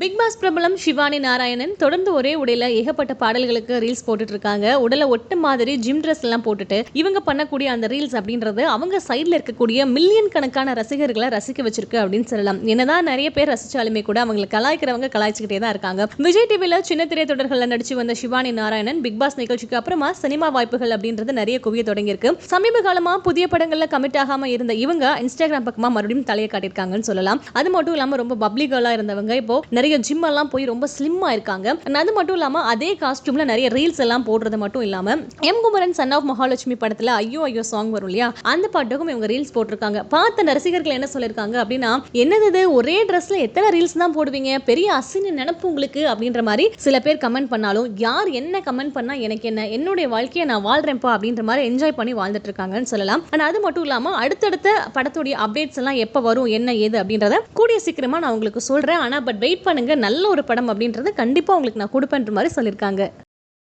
Big pass பிரபலம் சிவானி நாராயணன் தொடர்ந்து ஒரே உடையில ஏகப்பட்ட பாடல்களுக்கு ரீல்ஸ் போட்டுட்டு இருக்காங்க உடலை ஒட்டு மாதிரி ஜிம் ட்ரெஸ் எல்லாம் போட்டுட்டு இவங்க பண்ணக்கூடிய அந்த ரீல்ஸ் அப்படின்றது அவங்க சைட்ல இருக்கக்கூடிய மில்லியன் கணக்கான ரசிகர்களை ரசிக்க வச்சிருக்கு அப்படின்னு சொல்லலாம். என்னதான் நிறைய பேர் ரசிச்சாலுமே கூட அவங்களை கலாய்க்கிறவங்க கலாய்ச்சிக்கிட்டே தான் இருக்காங்க. விஜய் டிவியில சின்ன திரை தொடர்களில் நடிச்சு வந்த சிவானி நாராயணன் பிக் பாஸ் நிகழ்ச்சிக்கு அப்புறமா சினிமா வாய்ப்புகள் அப்படின்றது நிறைய குவிய தொடங்கியிருக்கு. சமீப காலமா புதிய படங்கள்ல கமிட் ஆகாம இருந்த இவங்க இன்ஸ்டாகிராம் பக்கமா மறுபடியும் தலையை காட்டியிருக்காங்கன்னு சொல்லலாம். அது மட்டும் இல்லாம ரொம்ப பப்ளி இருந்தவங்க. இப்போ நிறைய ஜிம் எல்லாம் போய் ரொம்ப ஸ்லிம்மாக இருக்காங்க அது மட்டும் இல்லாமல் அதே காஸ்டியூம்ல நிறைய ரீல்ஸ் எல்லாம் போடுறது மட்டும் இல்லாமல் M Kumaran son of Mahalakshmi படத்தில் ஐயோ ஐயோ சாங் வரும் இல்லையா? அந்த பாட்டுக்கும் இவங்க ரீல்ஸ் போட்டிருக்காங்க. பார்த்த ரசிகர்கள் என்ன சொல்லியிருக்காங்க அப்படின்னா என்னது ஒரே ட்ரெஸ்ல எத்தனை ரீல்ஸ் தான் போடுவீங்க? பெரிய அசின்னு நினப்பு உங்களுக்கு? அப்படின்ற மாதிரி சில பேர் கமெண்ட் பண்ணாலும் யார் என்ன கமெண்ட் பண்ணா எனக்கு என்ன? என்னுடைய வாழ்க்கையை நான் வாழ்றேன்ப்பா அப்படின்ற மாதிரி என்ஜாய் பண்ணி வாழ்ந்துட்டு இருக்காங்கன்னு சொல்லலாம். ஆனால் அது மட்டும் இல்லாமல் அடுத்தடுத்த படத்துடைய அப்டேட்ஸ் எல்லாம் எப்போ வரும்? என்ன ஏது? அப்படின்றத கூடிய சீக்கிரமா நான் உங்களுக்கு சொல்றேன். ஆனா பட் வெயிட் பண்ணுங்க. நல்ல ஒரு படம் அப்படின்றத கண்டிப்பா உங்களுக்கு நான் கொடுப்பேன்ற மாதிரி சொல்லியிருக்காங்க.